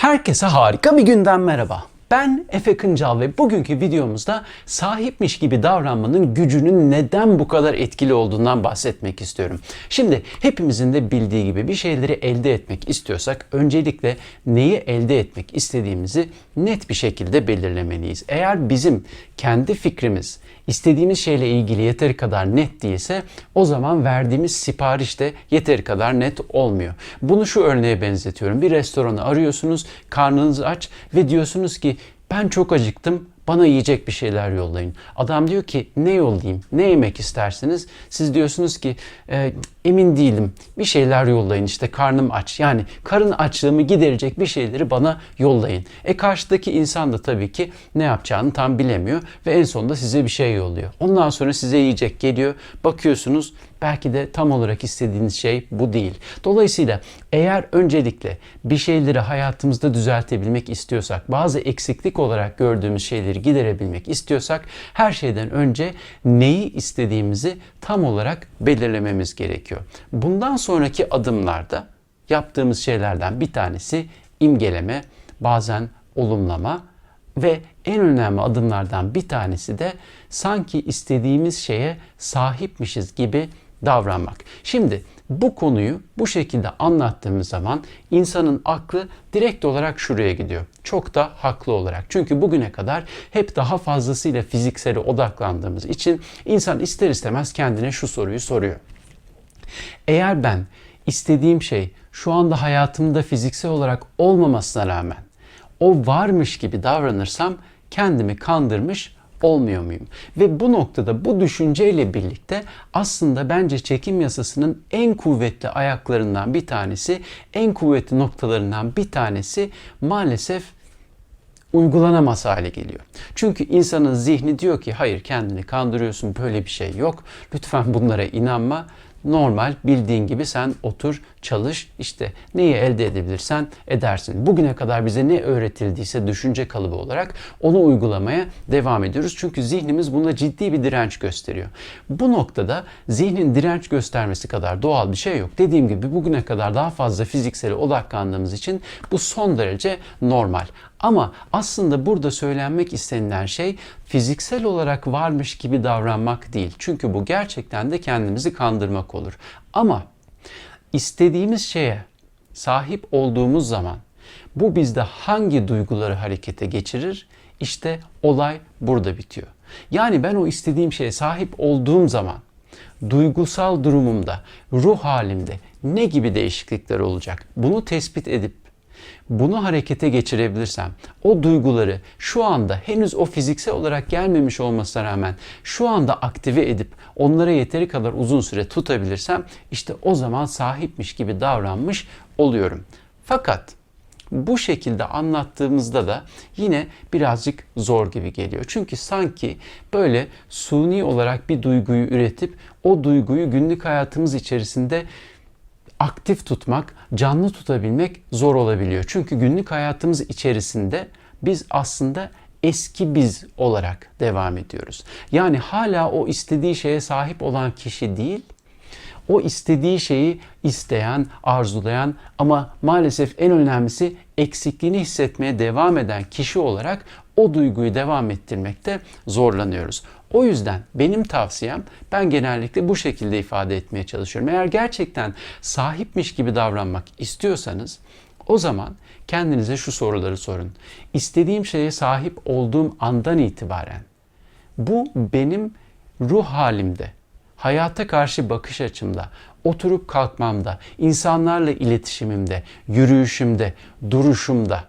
Herkese harika bir günden merhaba. Ben Efe Kıncal ve bugünkü videomuzda sahipmiş gibi davranmanın gücünün neden bu kadar etkili olduğundan bahsetmek istiyorum. Şimdi hepimizin de bildiği gibi bir şeyleri elde etmek istiyorsak öncelikle neyi elde etmek istediğimizi net bir şekilde belirlemeliyiz. Eğer bizim kendi fikrimiz istediğimiz şeyle ilgili yeteri kadar net değilse o zaman verdiğimiz sipariş de yeteri kadar net olmuyor. Bunu şu örneğe benzetiyorum. Bir restoranı arıyorsunuz, karnınız aç ve diyorsunuz ki ben çok acıktım, bana yiyecek bir şeyler yollayın. Adam diyor ki ne yollayayım, ne yemek istersiniz? Siz diyorsunuz ki e, emin değilim, bir şeyler yollayın işte karnım aç. Yani karın açlığımı giderecek bir şeyleri bana yollayın. E karşıdaki insan da tabii ki ne yapacağını tam bilemiyor ve en sonunda size bir şey yolluyor. Ondan sonra size yiyecek geliyor, bakıyorsunuz belki de tam olarak istediğiniz şey bu değil. Dolayısıyla eğer öncelikle bir şeyleri hayatımızda düzeltebilmek istiyorsak, bazı eksiklik olarak gördüğümüz şeyleri giderebilmek istiyorsak her şeyden önce neyi istediğimizi tam olarak belirlememiz gerekiyor. Bundan sonraki adımlarda yaptığımız şeylerden bir tanesi imgeleme, bazen olumlama ve en önemli adımlardan bir tanesi de sanki istediğimiz şeye sahipmişiz gibi davranmak. Şimdi bu konuyu bu şekilde anlattığımız zaman insanın aklı direkt olarak şuraya gidiyor. Çok da haklı olarak. Çünkü bugüne kadar hep daha fazlasıyla fiziksele odaklandığımız için insan ister istemez kendine şu soruyu soruyor. Eğer ben istediğim şey şu anda hayatımda fiziksel olarak olmamasına rağmen o varmış gibi davranırsam kendimi kandırmış olmuyor muyum? Ve bu noktada bu düşünceyle birlikte aslında bence çekim yasasının en kuvvetli ayaklarından bir tanesi, en kuvvetli noktalarından bir tanesi maalesef uygulanamaz hale geliyor. Çünkü insanın zihni diyor ki hayır kendini kandırıyorsun böyle bir şey yok. Lütfen bunlara inanma normal bildiğin gibi sen otur çalış işte neyi elde edebilirsen edersin. Bugüne kadar bize ne öğretildiyse düşünce kalıbı olarak onu uygulamaya devam ediyoruz. Çünkü zihnimiz buna ciddi bir direnç gösteriyor. Bu noktada zihnin direnç göstermesi kadar doğal bir şey yok. Dediğim gibi bugüne kadar daha fazla fiziksele odaklandığımız için bu son derece normal. Ama aslında burada söylenmek istenilen şey fiziksel olarak varmış gibi davranmak değil. Çünkü bu gerçekten de kendimizi kandırmak olur. Ama istediğimiz şeye sahip olduğumuz zaman bu bizde hangi duyguları harekete geçirir? İşte olay burada bitiyor. Yani ben o istediğim şeye sahip olduğum zaman duygusal durumumda, ruh halimde ne gibi değişiklikler olacak? Bunu tespit edip bunu harekete geçirebilirsem, o duyguları şu anda henüz o fiziksel olarak gelmemiş olmasına rağmen şu anda aktive edip onlara yeteri kadar uzun süre tutabilirsem işte o zaman sahipmiş gibi davranmış oluyorum. Fakat bu şekilde anlattığımızda da yine birazcık zor gibi geliyor. Çünkü sanki böyle suni olarak bir duyguyu üretip o duyguyu günlük hayatımız içerisinde aktif tutmak, canlı tutabilmek zor olabiliyor. Çünkü günlük hayatımız içerisinde biz aslında eski biz olarak devam ediyoruz. Yani hala o istediği şeye sahip olan kişi değil, o istediği şeyi isteyen, arzulayan ama maalesef en önemlisi eksikliğini hissetmeye devam eden kişi olarak o duyguyu devam ettirmekte zorlanıyoruz. O yüzden benim tavsiyem ben genellikle bu şekilde ifade etmeye çalışıyorum. Eğer gerçekten sahipmiş gibi davranmak istiyorsanız o zaman kendinize şu soruları sorun. İstediğim şeye sahip olduğum andan itibaren bu benim ruh halimde, hayata karşı bakış açımda, oturup kalkmamda, insanlarla iletişimimde, yürüyüşümde, duruşumda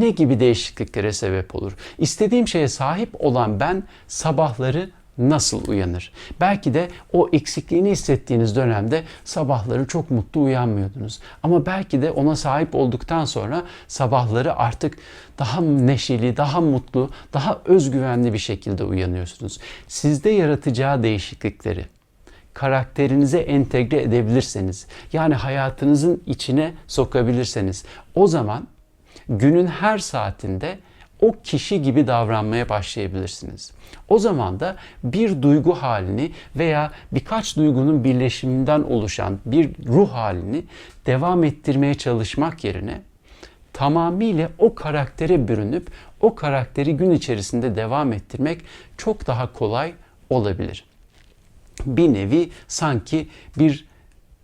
ne gibi değişikliklere sebep olur? İstediğim şeye sahip olan ben sabahları nasıl uyanır? Belki de o eksikliğini hissettiğiniz dönemde sabahları çok mutlu uyanmıyordunuz. Ama belki de ona sahip olduktan sonra sabahları artık daha neşeli, daha mutlu, daha özgüvenli bir şekilde uyanıyorsunuz. Sizde yaratacağı değişiklikleri karakterinize entegre edebilirseniz, yani hayatınızın içine sokabilirseniz o zaman günün her saatinde o kişi gibi davranmaya başlayabilirsiniz. O zaman da bir duygu halini veya birkaç duygunun birleşiminden oluşan bir ruh halini devam ettirmeye çalışmak yerine tamamıyla o karaktere bürünüp o karakteri gün içerisinde devam ettirmek çok daha kolay olabilir. Bir nevi sanki bir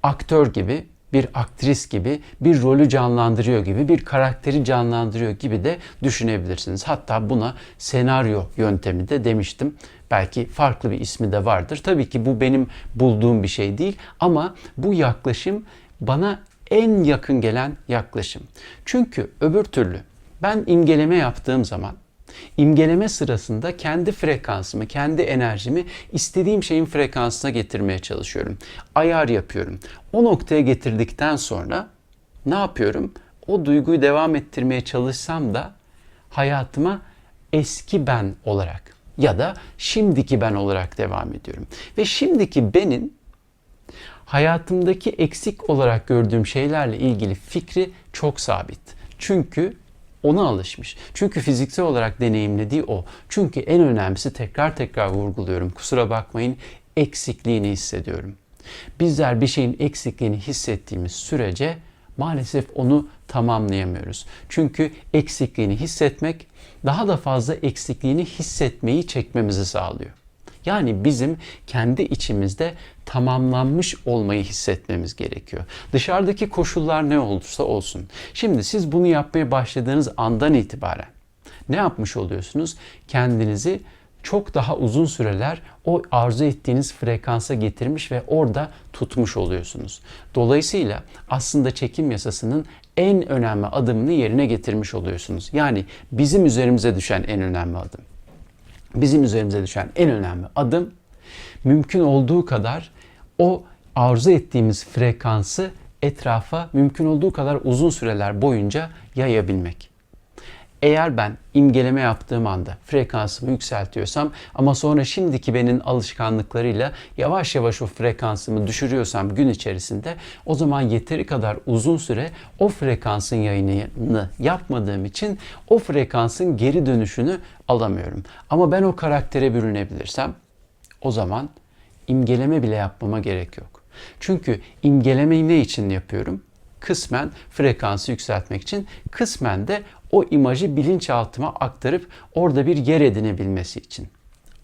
aktör gibi, bir aktris gibi, bir rolü canlandırıyor gibi, bir karakteri canlandırıyor gibi de düşünebilirsiniz. Hatta buna senaryo yöntemi de demiştim. Belki farklı bir ismi de vardır. Tabii ki bu benim bulduğum bir şey değil ama bu yaklaşım bana en yakın gelen yaklaşım. Çünkü öbür türlü ben imgeleme yaptığım zaman imgeleme sırasında kendi frekansımı, kendi enerjimi istediğim şeyin frekansına getirmeye çalışıyorum. Ayar yapıyorum. O noktaya getirdikten sonra ne yapıyorum? O duyguyu devam ettirmeye çalışsam da hayatıma eski ben olarak ya da şimdiki ben olarak devam ediyorum. Ve şimdiki benin hayatımdaki eksik olarak gördüğüm şeylerle ilgili fikri çok sabit. Çünkü ona alışmış. Çünkü fiziksel olarak deneyimlediği o. Çünkü en önemlisi tekrar tekrar vurguluyorum. Kusura bakmayın eksikliğini hissediyorum. Bizler bir şeyin eksikliğini hissettiğimiz sürece maalesef onu tamamlayamıyoruz. Çünkü eksikliğini hissetmek daha da fazla eksikliğini hissetmeyi çekmemizi sağlıyor. Yani bizim kendi içimizde tamamlanmış olmayı hissetmemiz gerekiyor. Dışarıdaki koşullar ne olursa olsun. Şimdi siz bunu yapmaya başladığınız andan itibaren ne yapmış oluyorsunuz? Kendinizi çok daha uzun süreler o arzu ettiğiniz frekansa getirmiş ve orada tutmuş oluyorsunuz. Dolayısıyla aslında çekim yasasının en önemli adımını yerine getirmiş oluyorsunuz. Yani bizim üzerimize düşen en önemli adım bizim üzerimize düşen en önemli adım mümkün olduğu kadar o arzu ettiğimiz frekansı etrafa mümkün olduğu kadar uzun süreler boyunca yayabilmek. Eğer ben imgeleme yaptığım anda frekansımı yükseltiyorsam ama sonra şimdiki benim alışkanlıklarıyla yavaş yavaş o frekansımı düşürüyorsam gün içerisinde o zaman yeteri kadar uzun süre o frekansın yayınını yapmadığım için o frekansın geri dönüşünü alamıyorum. Ama ben o karaktere bürünebilirsem o zaman imgeleme bile yapmama gerek yok. Çünkü imgelemeyi ne için yapıyorum? Kısmen frekansı yükseltmek için, kısmen de o imajı bilinçaltıma aktarıp orada bir yer edinebilmesi için.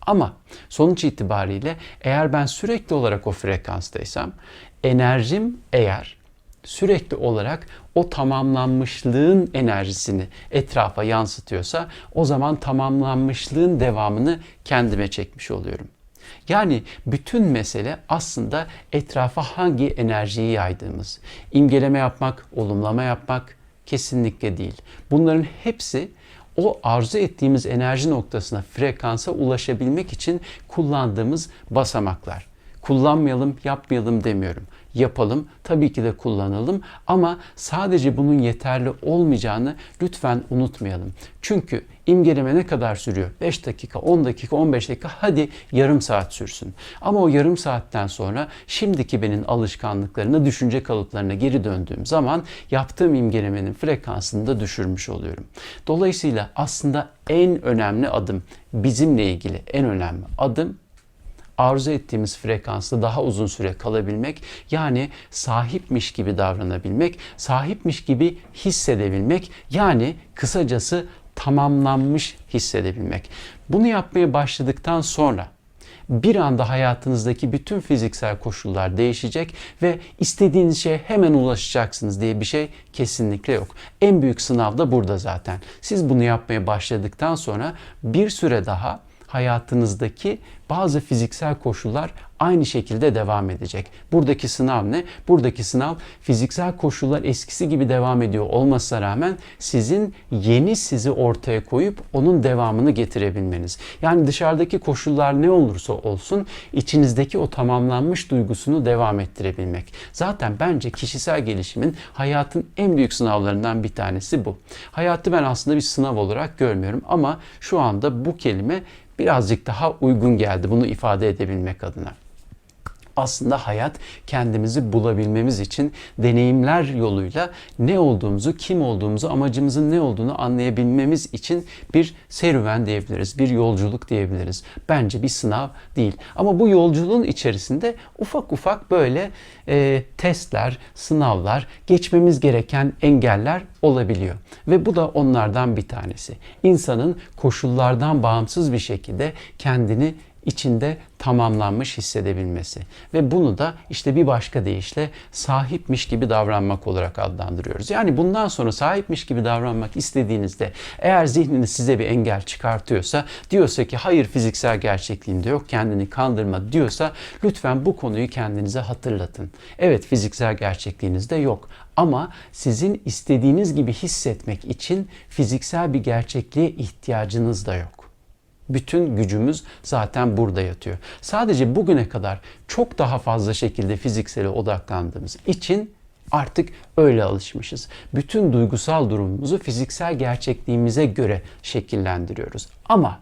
Ama sonuç itibariyle eğer ben sürekli olarak o frekanstaysam, enerjim eğer sürekli olarak o tamamlanmışlığın enerjisini etrafa yansıtıyorsa o zaman tamamlanmışlığın devamını kendime çekmiş oluyorum. Yani bütün mesele aslında etrafa hangi enerjiyi yaydığımız. İmgeleme yapmak, olumlama yapmak kesinlikle değil. Bunların hepsi o arzu ettiğimiz enerji noktasına, frekansa ulaşabilmek için kullandığımız basamaklar. Kullanmayalım, yapmayalım demiyorum yapalım. Tabii ki de kullanalım ama sadece bunun yeterli olmayacağını lütfen unutmayalım. Çünkü imgeleme ne kadar sürüyor? 5 dakika, 10 dakika, 15 dakika hadi yarım saat sürsün. Ama o yarım saatten sonra şimdiki benim alışkanlıklarına, düşünce kalıplarına geri döndüğüm zaman yaptığım imgelemenin frekansını da düşürmüş oluyorum. Dolayısıyla aslında en önemli adım bizimle ilgili en önemli adım arzu ettiğimiz frekansta daha uzun süre kalabilmek, yani sahipmiş gibi davranabilmek, sahipmiş gibi hissedebilmek, yani kısacası tamamlanmış hissedebilmek. Bunu yapmaya başladıktan sonra bir anda hayatınızdaki bütün fiziksel koşullar değişecek ve istediğiniz şeye hemen ulaşacaksınız diye bir şey kesinlikle yok. En büyük sınav da burada zaten. Siz bunu yapmaya başladıktan sonra bir süre daha hayatınızdaki bazı fiziksel koşullar aynı şekilde devam edecek. Buradaki sınav ne? Buradaki sınav fiziksel koşullar eskisi gibi devam ediyor olmasına rağmen sizin yeni sizi ortaya koyup onun devamını getirebilmeniz. Yani dışarıdaki koşullar ne olursa olsun içinizdeki o tamamlanmış duygusunu devam ettirebilmek. Zaten bence kişisel gelişimin hayatın en büyük sınavlarından bir tanesi bu. Hayatı ben aslında bir sınav olarak görmüyorum ama şu anda bu kelime birazcık daha uygun geldi bunu ifade edebilmek adına. Aslında hayat kendimizi bulabilmemiz için deneyimler yoluyla ne olduğumuzu, kim olduğumuzu, amacımızın ne olduğunu anlayabilmemiz için bir serüven diyebiliriz, bir yolculuk diyebiliriz. Bence bir sınav değil. Ama bu yolculuğun içerisinde ufak ufak böyle e, testler, sınavlar, geçmemiz gereken engeller olabiliyor. Ve bu da onlardan bir tanesi. İnsanın koşullardan bağımsız bir şekilde kendini içinde tamamlanmış hissedebilmesi. Ve bunu da işte bir başka deyişle sahipmiş gibi davranmak olarak adlandırıyoruz. Yani bundan sonra sahipmiş gibi davranmak istediğinizde eğer zihniniz size bir engel çıkartıyorsa, diyorsa ki hayır fiziksel gerçekliğinde yok kendini kandırma diyorsa lütfen bu konuyu kendinize hatırlatın. Evet fiziksel gerçekliğinizde yok ama sizin istediğiniz gibi hissetmek için fiziksel bir gerçekliğe ihtiyacınız da yok. Bütün gücümüz zaten burada yatıyor. Sadece bugüne kadar çok daha fazla şekilde fiziksele odaklandığımız için artık öyle alışmışız. Bütün duygusal durumumuzu fiziksel gerçekliğimize göre şekillendiriyoruz. Ama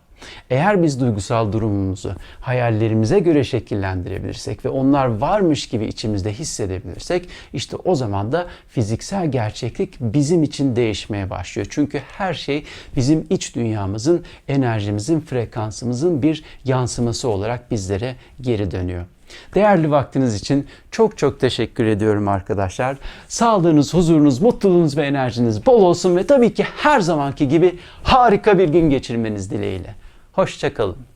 eğer biz duygusal durumumuzu hayallerimize göre şekillendirebilirsek ve onlar varmış gibi içimizde hissedebilirsek işte o zaman da fiziksel gerçeklik bizim için değişmeye başlıyor. Çünkü her şey bizim iç dünyamızın, enerjimizin, frekansımızın bir yansıması olarak bizlere geri dönüyor. Değerli vaktiniz için çok çok teşekkür ediyorum arkadaşlar. Sağlığınız, huzurunuz, mutluluğunuz ve enerjiniz bol olsun ve tabii ki her zamanki gibi harika bir gün geçirmeniz dileğiyle. Hoşçakalın.